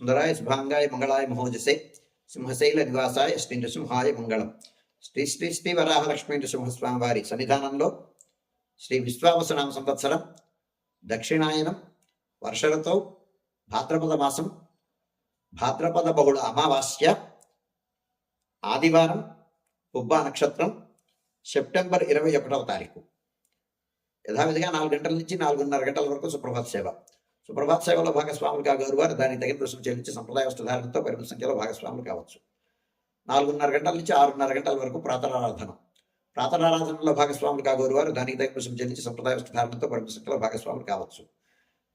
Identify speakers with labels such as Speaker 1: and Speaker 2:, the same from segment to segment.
Speaker 1: సుందరాయ శుభాంగాయ మంగళాయ మహోజసే సింహశైల నివాసాయ శ్రీ నృసింహాయ మంగళం శ్రీ శ్రీ శ్రీ వరాహలక్ష్మీ నృసింహస్వామి వారి సన్నిధానంలో శ్రీ విశ్వావసనామ సంవత్సరం దక్షిణాయనం వర్షరతో భాద్రపద మాసం భాద్రపద బహుళ అమావాస్య ఆదివారం ఉబ్బా నక్షత్రం సెప్టెంబర్ ఇరవై ఒకటవ తారీఖు యథావిధిగా నాలుగు గంటల నుంచి నాలుగున్నర గంటల వరకు సుప్రభాత సేవ సుప్రభాత సేవలో భాగస్వాములు కాగారు వారు దానికి తగిన రుసుము చెల్లించి సంప్రదాయ వస్త్రధారణతో పరిమిత సంఖ్యలో భాగస్వాములు కావచ్చు. నాలుగున్నర గంటల నుంచి ఆరున్నర గంటల వరకు ప్రాతరారాధన. ప్రాతరారాధనలో భాగస్వాములు కాగోరు వారు దానికి తగిన రుసుము చెల్లించి సంప్రదాయ వస్త్రధారణతో పరిమిత సంఖ్యలో భాగస్వాములు కావచ్చు.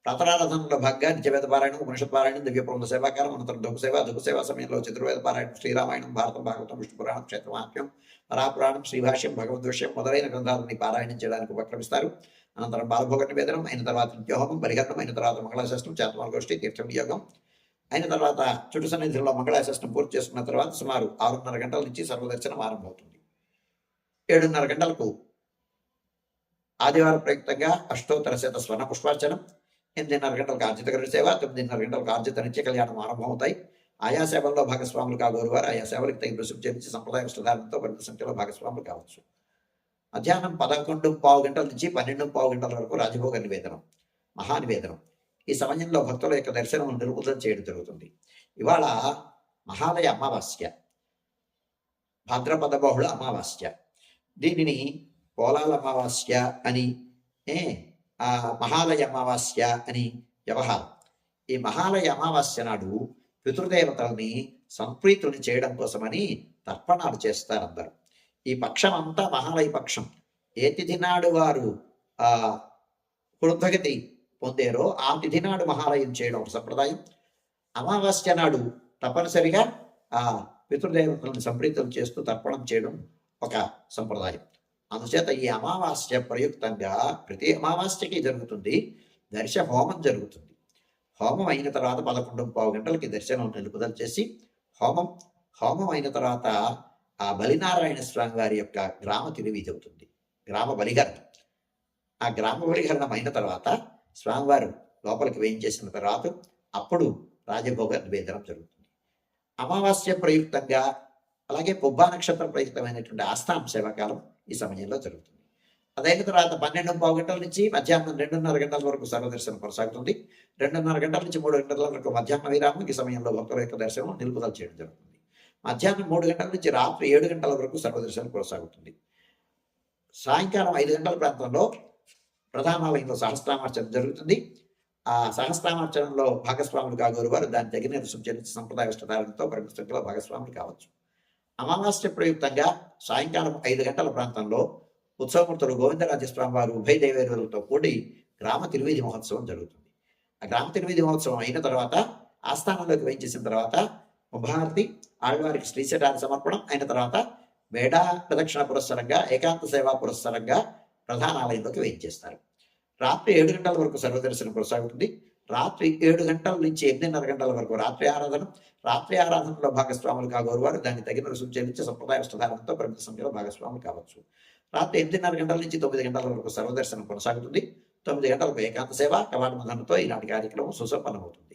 Speaker 1: ప్రాతరారాధనలో భాగంగా నిత్యవేద పారాయణం ఉపనిషత్ పారాయణం దివ్యప్రబంధ సేవాకారం అనంతరం దుఃఖ సేవ దుఃఖ సమయంలో చతుర్వేద పారాయణం శ్రీరామాయణం భారత భాగవతం విష్ణు పురాణం క్షేత్రమాహ్యం పరాపురాణం శ్రీభాష్యం భగవద్విషయం మొదలైన గ్రంథాలని పారాయణం చేయడానికి ఉపక్రమిస్తారు. అనంతరం బాలభోగ నివేదనం అయిన తర్వాత నిత్యహోమం పరిహరణం అయిన తర్వాత మంగళాశాస్త్రం చేతమాల గోష్ఠి తీర్థం యోగం. అయిన తర్వాత చుట్టు సన్నిధిలో మంగళాశాస్త్రం పూర్తి చేసుకున్న తర్వాత సుమారు ఆరున్నర గంటల నుంచి సర్వదర్శనం ఆరంభమవుతుంది. ఏడున్నర గంటలకు ఆదివారం ప్రయుక్తంగా అష్టోత్తర శత స్వర్ణ పుష్పార్చనం ఎనిమిదిన్నర గంటలకు ఆర్జిత గరుడ సేవ తొమ్మిదిన్నర గంటలకు ఆర్జిత నిత్య కళ్యాణం ఆరంభమవుతాయి. ఆయా సేవల్లో భాగస్వాములు కాగోరు వారు ఆయా సేవలకు తగిన రుసుము చెల్లించి సంప్రదాయ వస్త్రధారణతో పరిమిత సంఖ్యలో భాగస్వాములు కావచ్చు. మధ్యాహ్నం పదకొండు పావు గంటల నుంచి పన్నెండు పావు గంటల వరకు రాజభోగ నివేదనం మహానివేదనం ఈ సమయంలో భక్తుల యొక్క దర్శనం నిలుపుదల చేయడం జరుగుతుంది. ఇవాళ మహాలయ అమావాస్య భాద్రపద బహుళ అమావాస్య. దీనిని పోలాల అమావాస్య అని ఏ? ఆ మహాలయ అమావాస్య అని వ్యవహారం. ఈ మహాలయ అమావాస్య నాడు పితృదేవతల్ని సంప్రీతుని చేయడం కోసమని తర్పణాలు చేస్తారు అందరూ ఈ పక్షం అంతా మహాలయ పక్షం. ఏ తిథి నాడు వారు ఆ కృతగతి పొందారో ఆ తిథి నాడు మహాలయం చేయడం ఒక సంప్రదాయం. అమావాస్య నాడు తప్పనిసరిగా ఆ పితృదేవతలను సంప్రీతం చేస్తూ తర్పణం చేయడం ఒక సంప్రదాయం. అందుచేత ఈ అమావాస్య ప్రయుక్తంగా ప్రతి అమావాస్యకి జరుగుతుంది. దర్శ హోమం జరుగుతుంది. హోమం అయిన తర్వాత పదకొండు పావు గంటలకి దర్శనం నిలుపుదల చేసి హోమం హోమం అయిన తర్వాత ఆ బలినారాయణ స్వామి వారి యొక్క గ్రామ తిరివీధి అవుతుంది గ్రామ బలిహరణ. ఆ గ్రామ బలిగర్ణం అయిన తర్వాత స్వామివారు లోపలికి వేయించేసిన తర్వాత అప్పుడు రాజభోగ నివేదనం జరుగుతుంది. అమావాస్య ప్రయుక్తంగా అలాగే పుబ్బా నక్షత్ర ప్రయుక్తమైనటువంటి ఆస్థాం సేవాకాలం ఈ సమయంలో జరుగుతుంది. అదైన తర్వాత పన్నెండు పావు గంటల నుంచి మధ్యాహ్నం రెండున్నర గంటల వరకు సర్వదర్శనం కొనసాగుతుంది. రెండున్నర గంటల నుంచి మూడు గంటల వరకు మధ్యాహ్న విరామం ఈ సమయంలో భక్తుల యొక్క దర్శనం నిలుపుదల చేయడం జరుగుతుంది. మధ్యాహ్నం మూడు గంటల నుంచి రాత్రి ఏడు గంటల వరకు సర్వదర్శనం కొనసాగుతుంది. సాయంకాలం ఐదు గంటల ప్రాంతంలో ప్రధానాలయంలో సహస్రామార్చన జరుగుతుంది. ఆ సహస్రామార్చనలో భాగస్వాములు కాగోరు వారు దాని తగిన రుసుము చెల్లించి సంప్రదాయ ఇష్టదారులతో పరిమిత భాగస్వాములు కావచ్చు. అమావాస్య ప్రయుక్తంగా సాయంకాలం ఐదు గంటల ప్రాంతంలో ఉత్సవమూర్తులు గోవిందరాజస్వామి వారు ఉభయ దేవేరులతో కూడి గ్రామ తిరువేది మహోత్సవం జరుగుతుంది. ఆ గ్రామ తిరువీధి మహోత్సవం అయిన తర్వాత ఆస్థానంలోకి వేయించేసిన తర్వాత ఉభారతి ఆడవారికి శ్రీశటాన్ని సమర్పణం అయిన తర్వాత వేడా ప్రదక్షిణ పురస్సరంగా ఏకాంత సేవా పురస్సరంగా ప్రధాన ఆలయంలోకి వేయించేస్తారు రాత్రి ఏడు గంటల వరకు సర్వదర్శనం కొనసాగుతుంది. రాత్రి ఏడు గంటల నుంచి ఎనిమిదిన్నర గంటల వరకు రాత్రి ఆరాధన రాత్రి ఆరాధనలో భాగస్వాములు కాగోరు వారు దాన్ని తగిన రుసుము చెల్లించి సంప్రదాయ వస్త్రధారణతో పరిమిత సంఖ్యలో భాగస్వాములు కావచ్చు. రాత్రి ఎనిమిదిన్నర గంటల నుంచి తొమ్మిది గంటల వరకు సర్వదర్శనం కొనసాగుతుంది. తొమ్మిది గంటలకు ఏకాంత సేవ కవాట మధనంతో ఈనాటి కార్యక్రమం సుసంపన్నమవుతుంది.